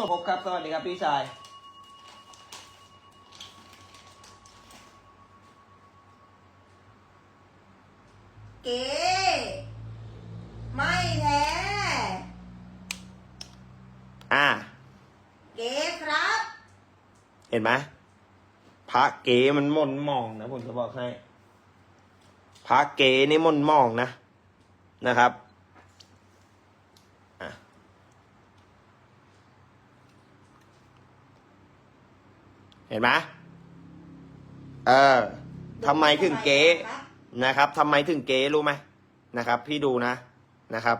พบครับสวัสดีครับ พี่ชาย เก๋ไม่แท้อ่า เก๋ครับ เห็นไหมพระเก๋มันมนมองนะผมจะบอกให้พระเก๋นี่มนมองนะนะครับ เห็นไหมเออทำไมถึงเก๋นะครับทำไมถึงเก๋รู้ไหมนะครับ พี่ดูนะนะครับ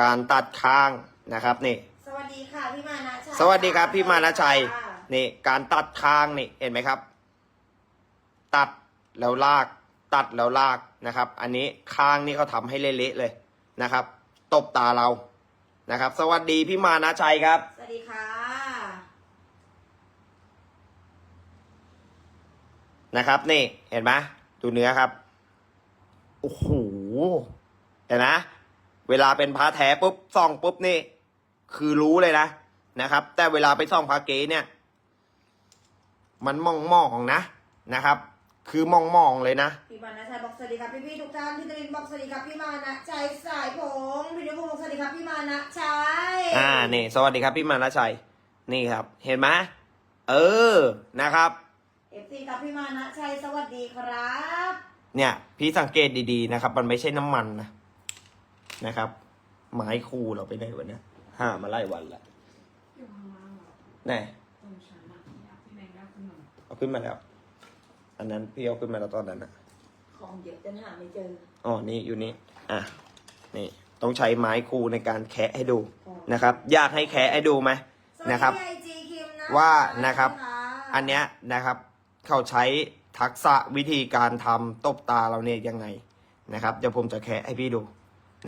การตัดข้างนะครับนี่ สวัสดีค่ะพี่มานะชัยสวัสดีครับพี่มานะชัยค่ะนี่ การตัดคางนี่เห็นไหมครับ ตัดแล้วลาก ตัดแล้วลากนะครับ อันนี้คางนี่เขาทำให้เละๆเลยนะครับ ตบตาเรานะครับ สวัสดีพี่มานะชัยครับ สวัสดีค่ะ นะครับนี่เห็นไหมดูเนื้อครับโอ้โหเห็นไหมเวลาเป็นพระแท้ปุ๊บส่องปุ๊บนี่ คือรู้เลยนะนะครับ แต่เวลาไปส่องพระเก๋เนี่ย มันมองมองๆนะนะครับ คือมองมองๆเลยนะพี่มานะชัยบอกสวัสดีครับพี่พี่ๆทุกท่านพี่ตรินบอกสวัสดีครับพี่มานะชัยสายผมพี่นุพงศ์บอกสวัสดีครับพี่มานะชัยอ่านี่ สวัสดีครับพี่มานาชัยนี่ครับ เห็นไหมเออนะครับ เอฟซีครับพี่มานะชัยสวัสดีครับ เนี่ย พี่สังเกตดีๆนะครับ มันไม่ใช่น้ำมันนะนะครับ ไม้คู่เราไปไหนวะเนี่ยห้ามาไล่วันละอยู่ข้างล่างเหรอแน่ตรงชั้นอะที่อยากพี่แมงได้ขนมเอาขึ้นมาแล้ว อันนั้นพี่เอาขึ้นมาแล้วตอนนั้นนะของเยอะจนหาไม่เจออ๋อนี่อยู่นี่อะนี่ต้องใช้ไม้คู่ในการแคะให้ดูนะครับ อยากให้แคะให้ดูไหมสวัสดีนะครับไอจีคิมนะว่านะครับสวัสดีค่ะอันเนี้ยนะครับ เขาใช้ทักษะวิธีการทำตบตาเราเนี่ยยังไงนะครับเดี๋ยวผมจะแคะให้พี่ดู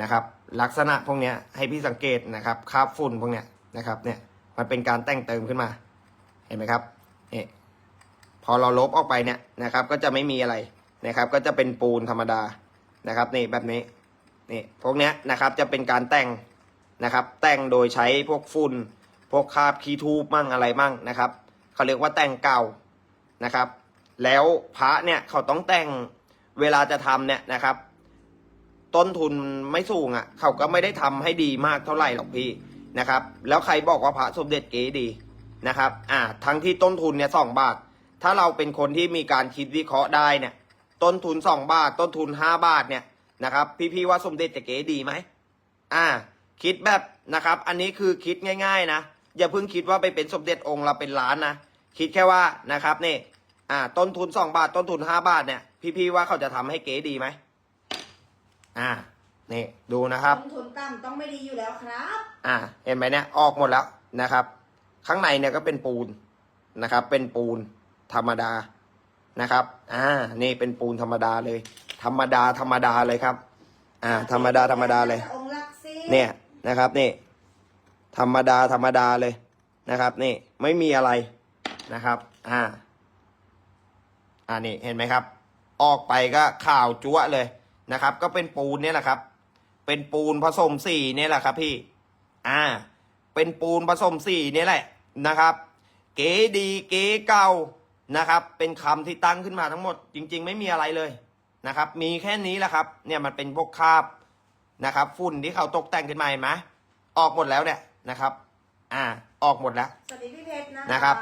นะครับ ลักษณะพวกเนี้ยให้พี่สังเกตนะครับคราบฝุ่นพวกเนี้ยนะครับเนี่ยมันเป็นการแต่งเติมขึ้นมา เห็นไหมครับนี่พอเราลบออกไปเนี่ยนะครับ ก็จะไม่มีอะไรนะครับ ก็จะเป็นปูนธรรมดานะครับนี่แบบนี้นี่พวกเนี้ยนะครับจะเป็นการแต่งนะครับ แต่งโดยใช้พวกฝุ่นพวกคราบคีทูบมั่งอะไรมั่งนะครับเขาเรียกว่าแต่งเก่า นะครับ แล้วพระเนี่ยเขาต้องแต่งเวลาจะทำเนี่ยนะครับ ต้นทุนไม่สูงอะ่ะ เขาก็ไม่ได้ทำให้ดีมากเท่าไหร่หรอกพี่นะครับ แล้วใครบอกว่าพระสมเด็จเก๋ดีนะครับ อ่า ทั้งที่ต้นทุนเนี่ยสองบาท ถ้าเราเป็นคนที่มีการคิดวิเคราะห์ได้เนี่ย ต้นทุนสองบาท ต้นทุนห้าบาทเนี่ยนะครับ พี่ๆว่าสมเด็จจะเก๋ดีไหมอ่า คิดแบบนะครับ อันนี้คือคิดง่าย ๆ นะ อย่าเพิ่งคิดว่าไปเป็นสมเด็จองค์ละเป็นล้านนะ คิดแค่ว่านะครับนี่อ่าต้นทุนสองบาทต้นทุนห้าบาทเนี่ย พี่ๆว่าเขาจะทำให้เก๋ดีไหมอ่านี่ดูนะครับต้นทุนต่ำต้องไม่ดีอยู่แล้วครับ อ่าเห็นไหมเนี่ยออกหมดแล้วนะครับ ข้างในเนี่ยก็เป็นปูนนะครับ เป็นปูนธรรมดานะครับ อ่า นี่เป็นปูนธรรมดาเลย ธรรมดาธรรมดาเลยครับ อ่า ธรรมดาธรรมดาเลยองค์ลักซี่เนี่ยนะครับนี่ ธรรมดาธรรมดาเลยนะครับ นี่ไม่มีอะไร นะครับ อ่า อ่านี่เห็นไหมครับ ออกไปก็ข่าวจั๊วเลยนะครับ ก็เป็นปูนเนี่ยแหละครับ เป็นปูนผสมสีเนี่ยแหละครับพี่ อ่า เป็นปูนผสมสีเนี่ยแหละนะครับ เก๋ดีเก๋เก่านะครับ เป็นคำที่ตั้งขึ้นมาทั้งหมด จริง ๆ ไม่มีอะไรเลยนะครับ มีแค่นี้แหละครับ เนี่ยมันเป็นพวกคราบนะครับ ฝุ่นที่เขาตกแต่งขึ้นมาเห็นไหมออกหมดแล้วเนี่ยนะครับ อ่า ออกหมดแล้ว สวัสดีพี่เพชรนะนะครับ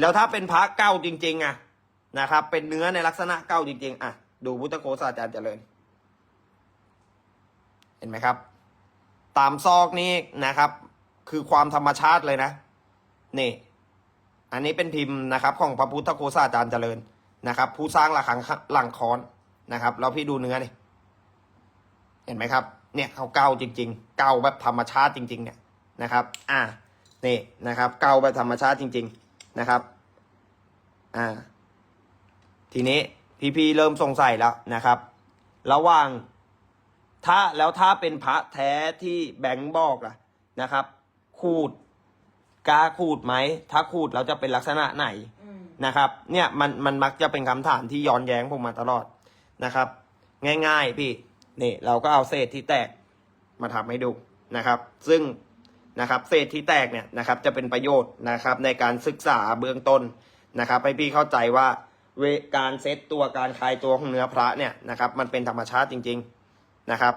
แล้วถ้าเป็นพระเก้าจริงๆอะนะครับ เป็นเนื้อในลักษณะเก้าจริงๆอะดูพุทธโฆษาจารย์เจริญ เห็นไหมครับ ตามซอกนี้นะครับ คือความธรรมชาติเลยนะ นี่ อันนี้เป็นพิมพ์นะครับ ของพระพุทธโฆษาจารย์เจริญนะครับ ผู้สร้างหลังขังหลังคอนนะครับแล้วพี่ดูเนื้อนี่เห็นไหมครับ เนี่ยเขาเกาจริง ๆ เกาแบบธรรมชาติจริง ๆ เนี่ยนะครับ อ่า นี่นะครับ เกาแบบธรรมชาติจริง ๆนะครับ อ่า ทีนี้พี่ๆเริ่มสงสัยแล้วนะครับ ระหว่างถ้าแล้วถ้าเป็นพระแท้ที่แบงค์บอกล่ะนะครับ ขูดกาขูดไหม ถ้าขูดแล้วจะเป็นลักษณะไหนนะครับ เนี่ยมันมันมักจะเป็นคำถามที่ย้อนแย้งผมมาตลอดนะครับ ง่าย ๆ พี่ นี่ เราก็เอาเศษที่แตกมาทำให้ดูนะครับ ซึ่ง นะครับเศษที่แตกเนี่ยนะครับจะเป็นประโยชน์นะครับในการศึกษาเบื้องต้นนะครับให้พี่เข้าใจว่าวการเซตตัวการคลายตัวของเนื้อพระเนี่ยนะครับมันเป็นธรรมชาติจริงๆนะครับ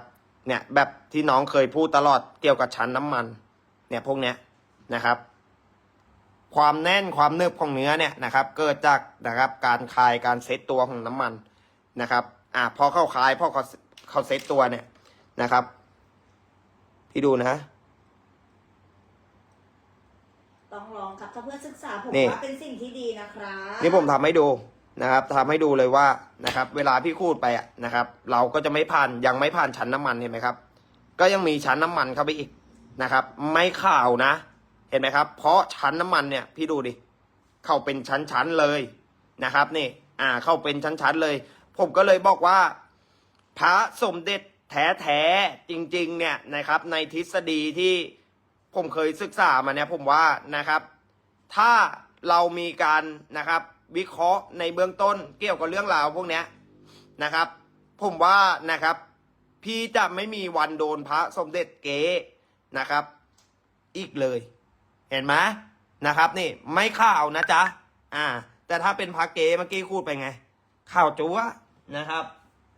เนี่ยแบบที่น้องเคยพูดตลอดเกี่ยวกับชั้นน้ำมันเนี่ยพวกเนี้ยนะครับความแน่นความเนึบของเนื้อเนี่ยนะครับเกิดจากนะครับการคลายการเซตตัวของน้ำมันนะครับอ่าพอเข้าคลายพอเขาเขาเซตตัวเนี่ยนะครับ พี่ดูนะ ต้องลองครับถ้าเพื่อศึกษาผมนี่ ว่าเป็นสิ่งที่ดีนะครับนี่ผมทำให้ดูนะครับทำให้ดูเลยว่านะครับ เวลาพี่คูดไปอะนะครับ เราก็จะไม่ผ่านยังไม่ผ่านชั้นน้ำมันเห็นไหมครับ ก็ยังมีชั้นน้ำมันเข้าไปอีกนะครับ ไม่ข่าวนะ เห็นไหมครับ เพราะชั้นน้ำมันเนี่ยพี่ดูดิเข้าเป็นชั้นๆเลยนะครับนี่ อ่าเข้าเป็นชั้นๆเลย ผมก็เลยบอกว่า พระสมเด็จแท้ๆจริง ๆ เนี่ยนะครับ ในทฤษฎีที่ ผมเคยศึกษามาเนี่ยผมว่านะครับ ถ้าเรามีการนะครับ วิเคราะห์ในเบื้องต้นเกี่ยวกับเรื่องราวพวกเนี้ยนะครับ ผมว่านะครับ พี่จะไม่มีวันโดนพระสมเด็จเก๋นะครับ อีกเลย เห็นไหมนะครับ นี่ไม่ข่าวนะจ๊ะอ่า แต่ถ้าเป็นพระเก๋เมื่อกี้พูดไปไงข่าวจัวนะครับ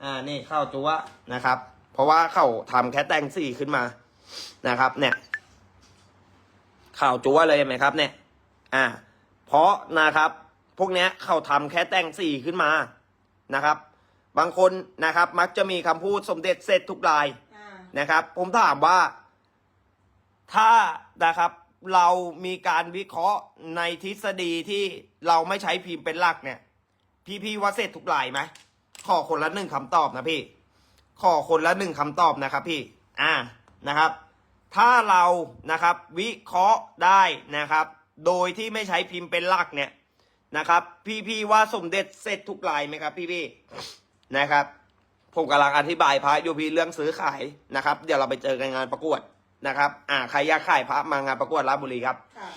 อ่านี่ข่าวจัวนะครับ เพราะว่าเขาทำแค่แต่งสีขึ้นมานะครับ เนี่ย ข่าวจัวเลยเห็นไหมครับเนี่ย อ่า เพราะนะครับ พวกเนี้ยเขาทำแค่แต่งสีขึ้นมานะครับ บางคนนะครับ มักจะมีคำพูดสมเด็จเสร็จทุกรายอ่านะครับ ผมถามว่า ถ้านะครับ เรามีการวิเคราะห์ในทฤษฎีที่เราไม่ใช้พิมพ์เป็นหลักเนี่ย พี่พี่ว่าเสร็จทุกรายไหมขอคนละหนึ่งคำตอบนะพี่ ขอคนละหนึ่งคำตอบนะครับพี่ อ่านะครับ ถ้าเรานะครับวิเคราะห์ได้นะครับ โดยที่ไม่ใช้พิมพ์เป็นหลักเนี่ยนะครับ พี่พี่ว่าสมเด็จเสร็จทุกรายไหมครับ พี่พี่นะครับ ผมกำลังอธิบายพระอยู่พี่เรื่องซื้อขายนะครับ เดี๋ยวเราไปเจอกันงานประกวดนะครับ อ่าใครอยากขายพระมางานประกวดราชบุรีครับค่ะ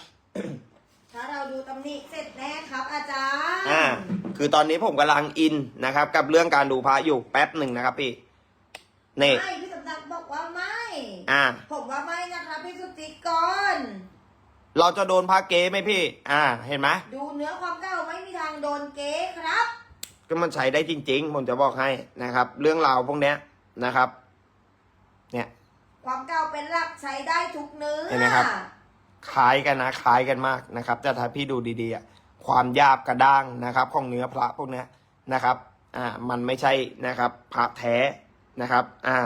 ถ้าเราดูตำหนิเสร็จแน่ครับ อาจารย์อ่าคือตอนนี้ผมกำลังอินนะครับ กับเรื่องการดูพระอยู่แป๊บหนึ่งนะครับพี่นี่ไม่พี่สมศักดิ์บอกว่าไม่ อ่า ผมว่าไม่นะคะพี่สุติกรเราจะโดนพระเก๊ไหมพี่ อ่า เห็นไหมดูเนื้อความเก่าไม่มีทางโดนเก๊ครับ ก็มันใช้ได้จริง ๆ ผมจะบอกให้นะครับ เรื่องราวพวกเนี้ยนะครับ เนี่ย ความเก่าเป็นหลักใช้ได้ทุกเนื้อเห็นไหมครับ คล้ายกันนะคล้ายกันมากนะครับ แต่ถ้าพี่ดูดีๆอะความหยาบกระด้างนะครับ ของเนื้อพระพวกเนี้ยนะครับ อ่า มันไม่ใช่นะครับ พระแท้นะครับ อ่า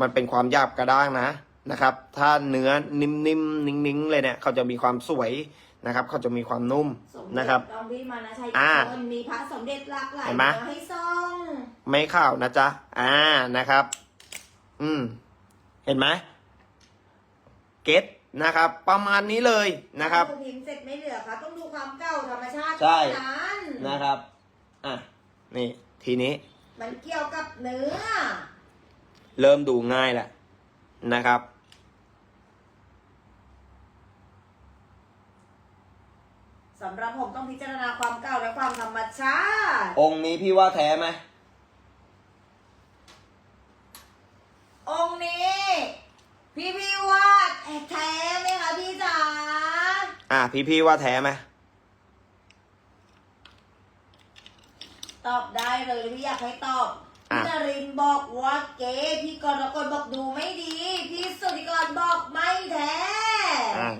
มันเป็นความหยาบกระด้างนะนะครับ ถ้าเนื้อนิ่มๆนิ่งๆเลยเนี่ยเขาจะมีความสวยนะครับ เขาจะมีความนุ่มสมเด็จนะครับลองพี่มานะชัยอ่าคนมีพระสมเด็จหลากหลายเห็นไหมเนื้อให้ซ่องไม่ข่าวนะจ๊ะอ่านะครับ อืม เห็นไหมเก็ตนะครับ ประมาณนี้เลยนะครับ ดูพิมพ์เสร็จไม่เหลือครับต้องดูความเก่าธรรมชาติใช่ เท่านั้นนะครับ อะ นี่ ทีนี้ มันเกี่ยวกับเนื้อ เริ่มดูง่ายแหละนะครับ สำหรับผมต้องพิจารณาความเก่าและความธรรมชาติองค์นี้พี่ว่าแท้ไหมองค์นี้ พี่พี่ว่าแท้ไหมคะพี่จ๋าอะพี่พี่ว่าแท้ไหมตอบได้เลยพี่อยากให้ตอบ อะ พี่นรินทร์บอกว่าเก๋พี่กรกฎบอกดูไม่ดี พี่สุธิกรบอกไม่แท้อะ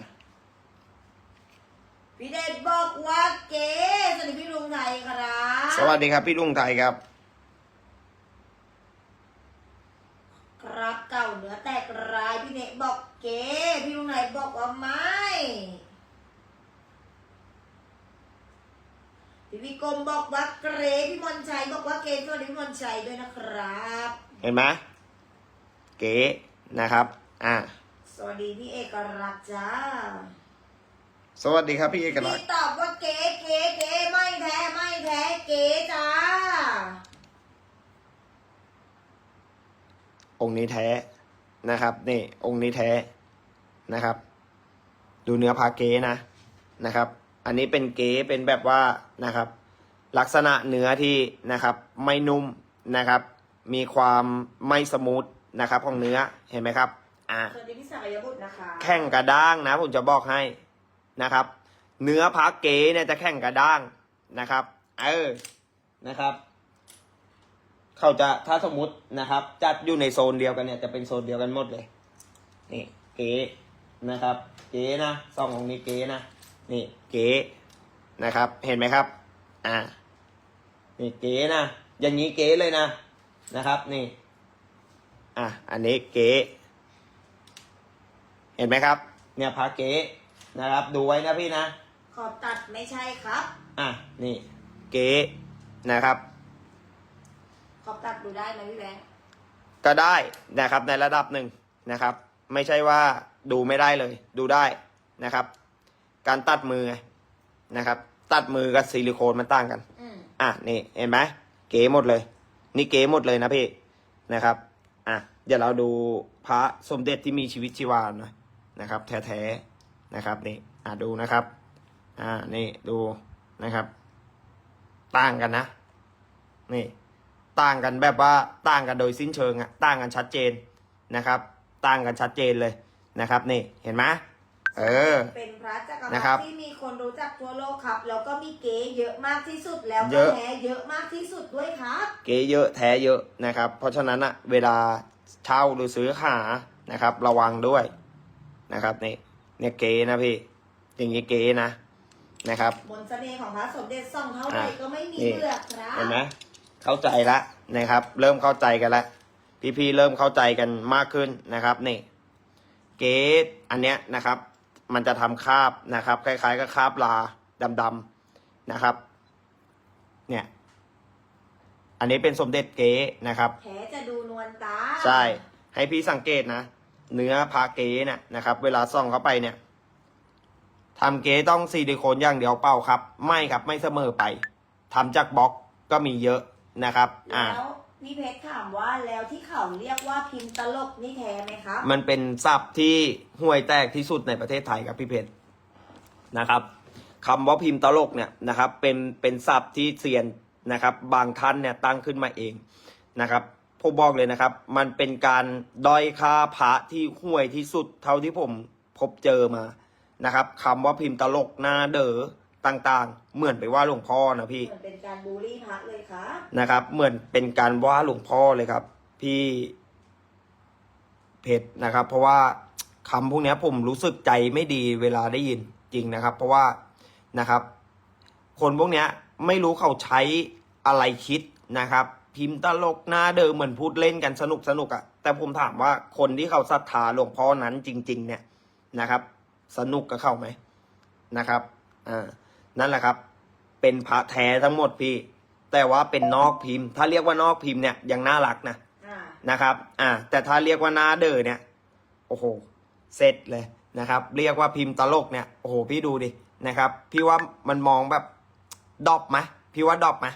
พี่เดชบอกว่าเก๋สวัสดีพี่ลุงไทยครับสวัสดีครับพี่ลุงไทยครับ ครับเก่าเนื้อแตกรายพี่เนกบอกเก๋พี่ลุงไทยบอกว่าไม่พี่วิ กรมบอกว่าเกรพี่มนชัยบอกว่าเก๋สวัสดีพี่มนชัยด้วยนะครับ เห็นไหมเก๋นะครับ อะ สวัสดีพี่เอกรักษ์จ้า สวัสดีครับพี่เอกลักษพี่ณ์ตอบว่าเก๋เก๋เก๋ไม่แท้ไม่แท้เก๋จ้า องค์นี้แท้นะครับ นี่ องค์นี้แท้นะครับ ดูเนื้อพาเก๋นะนะครับ อันนี้เป็นเก๋เป็นแบบว่านะครับ ลักษณะเนื้อที่นะครับไม่นุ่มนะครับ มีความไม่สมูทนะครับของเนื้อเห็นไหมครับอ่าสวัสดีพี่สายบุตรนะคะแข่งกระด้างนะผมจะบอกให้นะครับ เนื้อพระเก๋เนี่ยจะแข่งกระด้างนะครับ เออนะครับ เขาจะถ้าสมมตินะครับ จัดอยู่ในโซนเดียวกันเนี่ยจะเป็นโซนเดียวกันหมดเลยนี่เก๋นะครับ เก๋นะซองของนี้เก๋นะนี่เก๋นะครับ เห็นไหมครับ อ่า นี่เก๋นะอย่างนี้เก๋เลยนะนะครับนี่อะอันนี้เก๋เห็นไหมครับ เนี่ยพาเก๋นะครับ ดูไว้นะพี่นะขอบตัดไม่ใช่ครับ อะนี่ เก๋นะครับ ขอบตัดดูได้ไหมพี่แบงค์ก็ได้นะครับในระดับหนึ่งนะครับ ไม่ใช่ว่าดูไม่ได้เลย ดูได้นะครับ การตัดมือไงนะครับ ตัดมือกับซิลิโคนมันต่างกัน อะนี่เห็นไหมเก๋หมดเลย นี่เก๋หมดเลยนะพี่นะครับ อะเดี๋ยวเราดูพระสมเด็จที่มีชีวิตชีวาหน่อยนะครับ แท้ๆนะครับนี่อะดูนะครับ อ่านี่ดูนะครับ ต่างกันนะ นี่ ต่างกันแบบว่าต่างกันโดยสิ้นเชิงอะต่างกันชัดเจนนะครับ ต่างกันชัดเจนเลยนะครับ นี่เห็นไหม เออ เป็นพระจักรพรนะครัรบดิที่มีคนรู้จักทั่วโลกครับ แล้วก็มีเก๋เยอะมากที่สุดแล้วเยก็อะ แท้เยอะมากที่สุดด้วยครับเก๋เยอะแท้เยอะนะครับ เพราะฉะนั้นอะเวลาเช่าหรือซื้อหานะครับ ระวังด้วยนะครับนี่เนี่ยเก๋นะพี่ อย่างนี้เก๋นะนะครับ มนต์เสน่ห์ของพระสมเด็จส่องเท่าไหร่อะก็ไม่มีนี่เบื่อครับเห็นไหมเข้าใจละนะครับ เริ่มเข้าใจกันละพี่ๆเริ่มเข้าใจกันมากขึ้นนะครับนี่ เก๋อันเนี้ยนะครับ มันจะทำคราบนะครับ คล้าย ๆกับคราบลาดำๆนะครับ เนี่ย อันนี้เป็นสมเด็จเก๋นะครับแผลจะดูนวลตาใช่ ให้พี่สังเกตนะเนื้อพาเก๋เนี่ยนะครับ เวลาส่องเข้าไปเนี่ยทำเก๋ต้องซิลิโคนอย่างเดียวเปล่าครับ ไม่ครับไม่เสมอไปทำจากบล็อกก็มีเยอะนะครับ อ่าแล้ว พี่เพชรถามว่าแล้วที่เขาเรียกว่าพิมพ์ตลกนี่แท้ไหมครับ มันเป็นศัพท์ที่ห่วยแตกที่สุดในประเทศไทยครับพี่เพชรนะครับคำว่าพิมพ์ตลกเนี่ยนะครับเป็นเป็นศัพท์ที่เซียนนะครับ บางท่านเนี่ยตั้งขึ้นมาเองนะครับผมบอกเลยนะครับ มันเป็นการด้อยค่าพระที่ห่วยที่สุดเท่าที่ผมพบเจอมานะครับคำว่าพิมพ์ตลกหน้าเด๋อ ต่างๆ เหมือนไปว่าหลวงพ่อนะพี่ เหมือนเป็นการบูลลี่พระเลยครับนะครับ เหมือนเป็นการว่าหลวงพ่อเลยครับ พี่เพชรนะครับ เพราะว่าคำพวกเนี้ยผมรู้สึกใจไม่ดีเวลาได้ยินจริงนะครับ เพราะว่านะครับ คนพวกเนี้ยไม่รู้เขาใช้อะไรคิดนะครับ พิมพ์ตลกหน้าเดิมเหมือนพูดเล่นกันสนุกสนุกอะแต่ผมถามว่าคนที่เขาศรัทธาหลวงพ่อนั้นจริง ๆ เนี่ยนะครับ สนุกกับเขาไหมนะครับอ่า นั่นแหละครับ เป็นพระแท้ทั้งหมดพี่ แต่ว่าเป็นนอกพิมพ์ ถ้าเรียกว่านอกพิมพ์เนี่ยยังน่ารักนะอ่านะครับ อ่า แต่ถ้าเรียกว่าหน้าเดอเนี่ย โอ้โหเสร็จเลยนะครับ เรียกว่าพิมพ์ตลกเนี่ย โอ้โห พี่ดูดินะครับ พี่ว่ามันมองแบบดรอปไหมพี่ว่าดรอปไหม